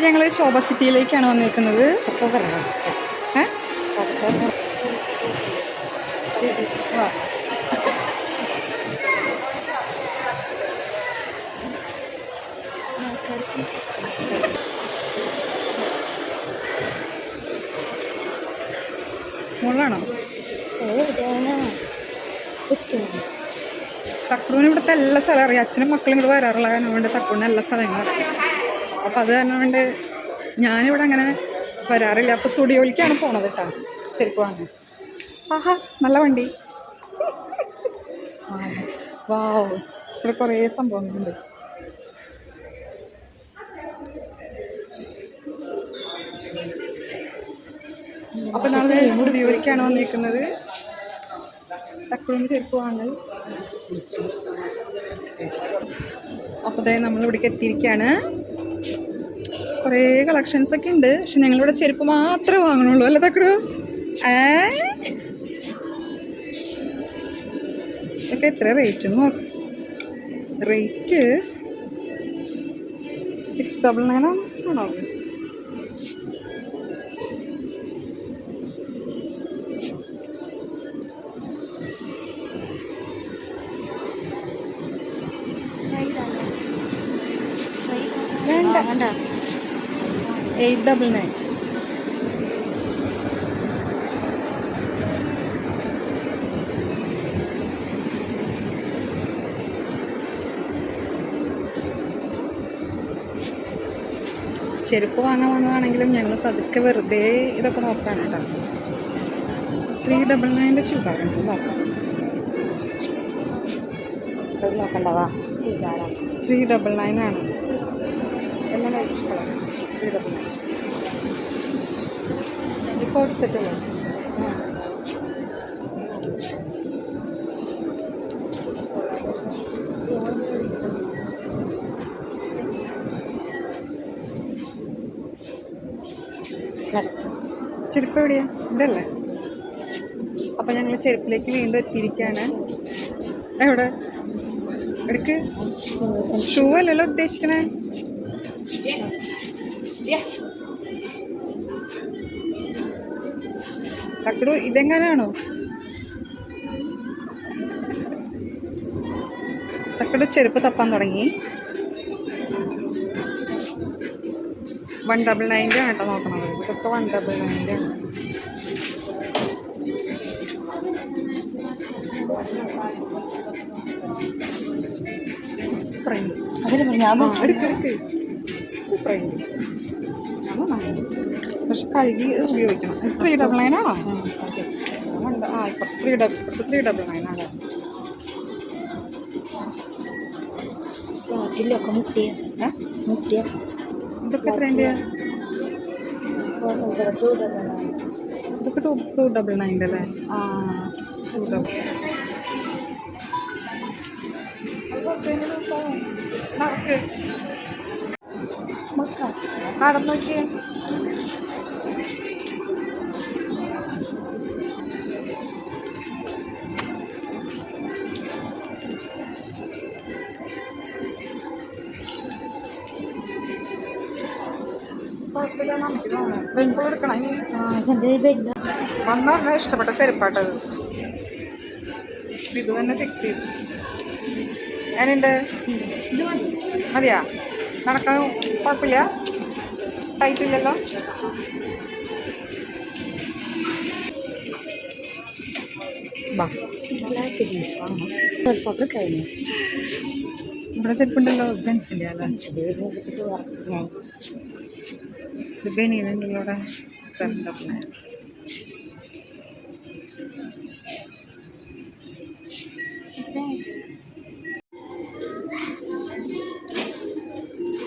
അപ്പം ഞങ്ങൾ ശോഭ സിറ്റിയിലേക്കാണ് വന്നിരിക്കുന്നത്. മുള്ളാണോ തക്രൂന് ഇവിടുത്തെ എല്ലാ സ്ഥലം അറിയാം. അച്ഛനും മക്കളും ഇങ്ങോട്ട് വരാറുള്ള കാരണം കൊണ്ട് തക്രൂന് എല്ലാ സ്ഥലങ്ങളും അറിയാം. അപ്പം അത് കാരണം കൊണ്ട് ഞാനിവിടെ അങ്ങനെ വരാറില്ല. അപ്പോൾ സ്റ്റുഡിയോയിലേക്കാണ് പോണത് കേട്ടോ ചെരുപ്പ് വാങ്ങാൻ ആഹാ നല്ല വണ്ടി. വാവ്. ഇവിടെ കുറേ സംഭവങ്ങളുണ്ട്. അപ്പം നമ്മൾ സ്റ്റുഡിയോയിലേക്കാണ് വന്നിരിക്കുന്നത്. തക്രൂന് ചെരുപ്പ് വാങ്ങൽ അപ്പോൾ നമ്മൾ ഇവിടേക്ക് എത്തിയിരിക്കുകയാണ് കുറേ കളക്ഷൻസ് ഒക്കെ ഉണ്ട്. പക്ഷെ ഞങ്ങളിവിടെ ചെരുപ്പ് മാത്രമേ വാങ്ങണുള്ളൂ. അല്ലേ തക്കടു? ഏ? ഇതൊക്കെ എത്ര റേറ്റ് നോക്ക്. റേറ്റ് സിക്സ് ഡബിൾ നയൻ ആണോ? Eight double nine. ചെരുപ്പ് വാങ്ങാൻ വന്നതാണെങ്കിലും ഞങ്ങൾ പതുക്കെ വെറുതെ ഇതൊക്കെ നോക്കാണ് കേട്ടോ. ത്രീ ഡബിൾ നയന്റെ ചൂടാറുണ്ട് നോക്കാം. നോക്കണ്ടവാ ത്രീ ഡബിൾ നയൻ ആണ് നയൻ സെറ്റ് അല്ലേ ചെരുപ്പ് എവിടെയാ ഇവിടെ അല്ലേ അപ്പം ഞങ്ങൾ ചെരുപ്പിലേക്ക് വീണ്ടും എത്തിയിരിക്കുകയാണ് എവിടെ? എടുക്ക്. ഷൂ അല്ലല്ലോ ഉദ്ദേശിക്കണേ? തക്കടു ഇതെങ്ങനെയാണോ തക്കടു ചെരുപ്പ് തപ്പാൻ തുടങ്ങി. വൺ ഡബിൾ നയന്റെ ആണ് കേട്ടോ നോക്കണത് ഇതൊക്കെ വൺ ഡബിൾ നയന്റെ ആണ്. സൂപ്പറായി അതിന് ഞാൻ ആ, എടുക്ക് എടുക്ക് പക്ഷെ കഴുകി ഉപയോഗിക്കണം. ത്രീ ഡബിൾ ഉണ്ട്. ആ ഇപ്പം three double three double nine ആണ്. നാട്ടിലൊക്കെ മുട്ടിയ? മുട്ടിയ. ഇതൊക്കെ എത്രേന്റെ ഇതൊക്കെ ടു ടു ഡബിൾ നയന്റെ അല്ലേ? ആ ടു ഡബിൾ നടന്നു നോക്കിയേ ഇഷ്ടപ്പെട്ട ചെരുപ്പാട്ടത്. ഇത് തന്നെ ഫിക്സ് ചെയ്തു. ഞാനുണ്ട്. മതിയാ? നടക്കാൻ കുഴപ്പമില്ല. ടൈറ്റ് ഇല്ലല്ലോ ബാ ചെറുപ്പൊക്കെ കഴിഞ്ഞു ഇവിടെ ചെരുപ്പുണ്ടല്ലോ ജെൻസിന്റെ അല്ലേ ഇത് ബനിയനുണ്ട് ഇവിടെ സെവൻ ഡബിൾ നയൻ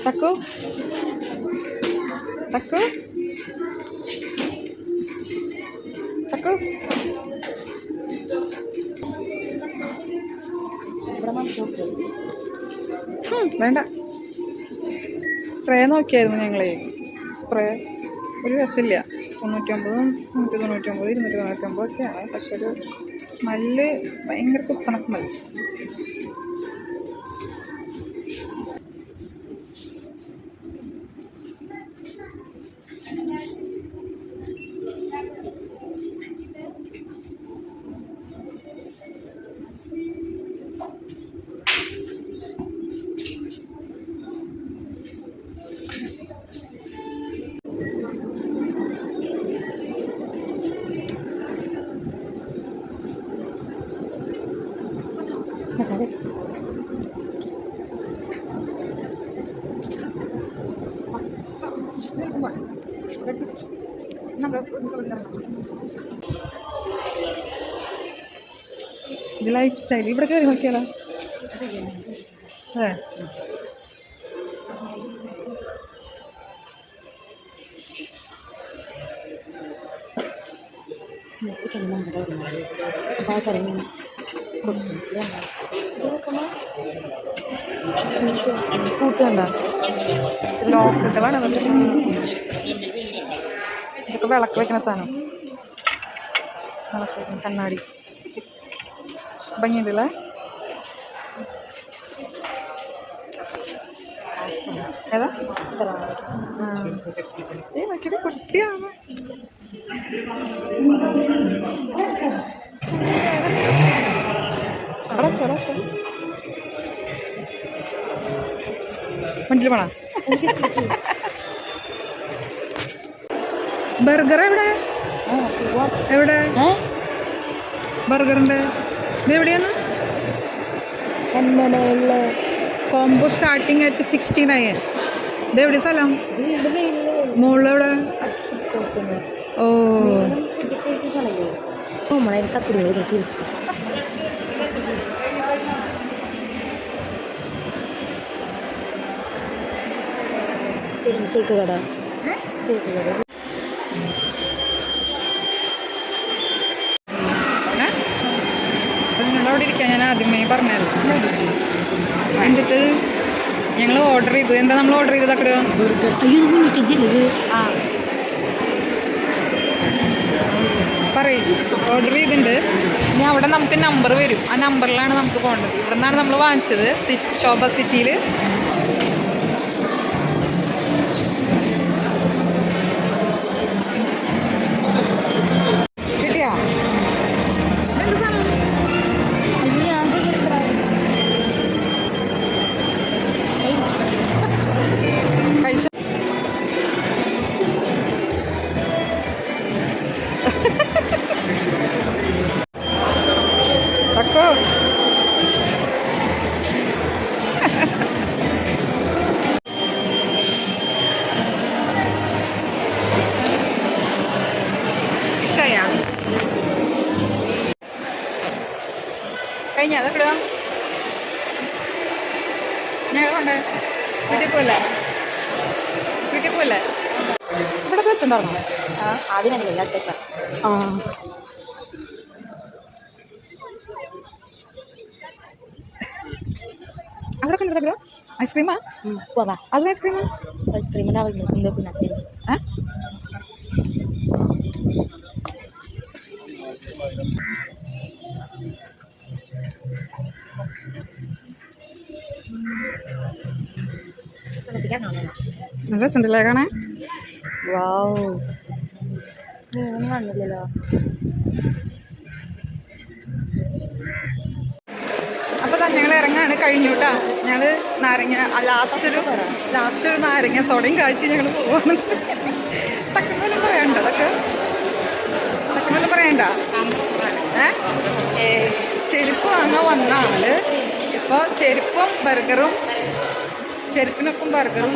തക്കു തക്കു തക്കു ഹും, വേണ്ട. സ്പ്രേ നോക്കിയായിരുന്നു ഞങ്ങളെ. സ്പ്രേ. ഒരു രസമില്ല. തൊണ്ണൂറ്റൊമ്പതും നൂറ്റി തൊണ്ണൂറ്റൊമ്പത് ഇരുന്നൂറ്റി തൊണ്ണൂറ്റി ഒമ്പതൊക്കെയാണ് പക്ഷെ ഒരു സ്മെല്ല് ഭയങ്കര കുത്തണ സ്മെല്ല്. എന്താ സാധനം. ഇത് ലൈഫ് സ്റ്റൈൽ. ഇവിടെ കയറി നോക്കിയാലോ? അതെ. ഇപ്പം നമ്മുടെ ഭാഷ ഇറങ്ങി കൂട്ടുണ്ടോ ലോക്കുകളാണ് ഇതൊക്കെ. വിളക്ക് വെക്കുന്ന സാധനം. വിളക്ക് വെക്കുന്ന കണ്ണാടി. ഭംഗിയുണ്ടല്ലേ? ഏതാ. ഏ നോക്കിയിട്ട് കുട്ടിയാണ് അടച്ചോ അടച്ചോ വണ്ടിയിൽ പോണോ? ബർഗർ എവിടെ? എവിടെ? ബർഗറിന്റെ ഇത് എവിടെയാണ്? Combo starting at sixty nine ഇത് എവിടെ സ്ഥലം? മുകളിലെവിടെ ഓ. നമ്മളെ തപ്പിടി തിരിച്ചു ഷേക്ക് കട. സിൽക്ക് കട. അവിടെ ഇരിക്കാൻ ഞാൻ ആദ്യമേ പറഞ്ഞല്ലോ. എന്നിട്ട് ഞങ്ങൾ ഓർഡർ ചെയ്തു. എന്താ നമ്മൾ ഓർഡർ ചെയ്തത് അക്കടോ പറയും. ഓർഡർ ചെയ്തിട്ടുണ്ട് ഇനി അവിടെ നമുക്ക് നമ്പർ വരും. ആ നമ്പറിലാണ് നമുക്ക് പോകേണ്ടത്. ഇവിടെ നിന്നാണ് നമ്മൾ വാങ്ങിച്ചത് ശോഭ സിറ്റിയിൽ കൊണ്ടേ വീട്ടിൽ പോയില്ലേ വീട്ടിൽ പോയില്ലേ ഇവിടെ വെച്ചിട്ടുണ്ടായിരുന്നോ? ആ. അവിടെ കണ്ടോ ഐസ്ക്രീമാ? പോവാ. അതും ഐസ്ക്രീമാ? ഐസ്ക്രീമിന്റെ അവൾ നിന്ന് പിന്നെ ഏ? നല്ല രസമുണ്ടല്ലേ കാണാൻ? വാവ് ഒന്നും കാണില്ലല്ലോ അപ്പോൾ തന്നെ ഞങ്ങൾ ഇറങ്ങാണ്. കഴിഞ്ഞു കേട്ടാ. ഞങ്ങൾ നാരങ്ങ ലാസ്റ്റ് ഒരു ലാസ്റ്റ് ഒരു നാരങ്ങ സോഡയും കാഴ്ച ഞങ്ങൾ പോവാണ്. തക്കമേലും പറയണ്ട അതൊക്കെ. തക്കമേലും പറയണ്ട. ഏ ചെരുപ്പ് വാങ്ങാൻ വന്ന ആൾ ഇപ്പോൾ ചെരുപ്പും ബർഗറും ചെരുപ്പിനൊപ്പം ബർഗറും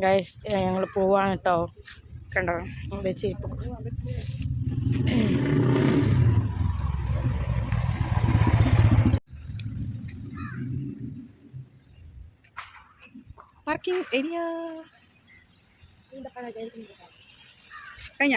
ഗൈസ് ഞങ്ങൾ പോവാണ് കേട്ടോ കണ്ടോ? ഇവിടെ ചെരുപ്പ് പാർക്കിംഗ് ഏരിയ കഴിഞ്ഞ?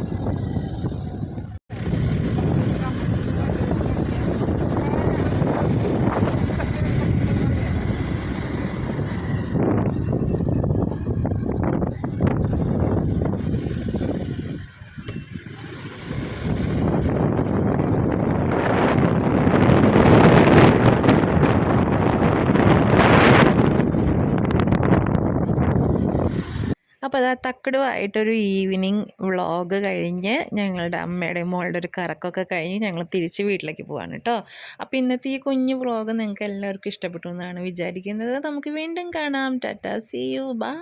അപ്പോൾ അത് തക്കടുമായിട്ടൊരു ഈവനിങ് വ്ളോഗ് കഴിഞ്ഞ് ഞങ്ങളുടെ അമ്മയുടെയും മോളുടെ ഒരു കറക്കൊക്കെ കഴിഞ്ഞ് ഞങ്ങൾ തിരിച്ച് വീട്ടിലേക്ക് പോവാണ് കേട്ടോ അപ്പോൾ ഇന്നത്തെ ഈ കുഞ്ഞു വ്ളോഗ് നിങ്ങൾക്ക് എല്ലാവർക്കും ഇഷ്ടപ്പെട്ടു എന്നാണ് വിചാരിക്കുന്നത്. നമുക്ക് വീണ്ടും കാണാം. Tata C U by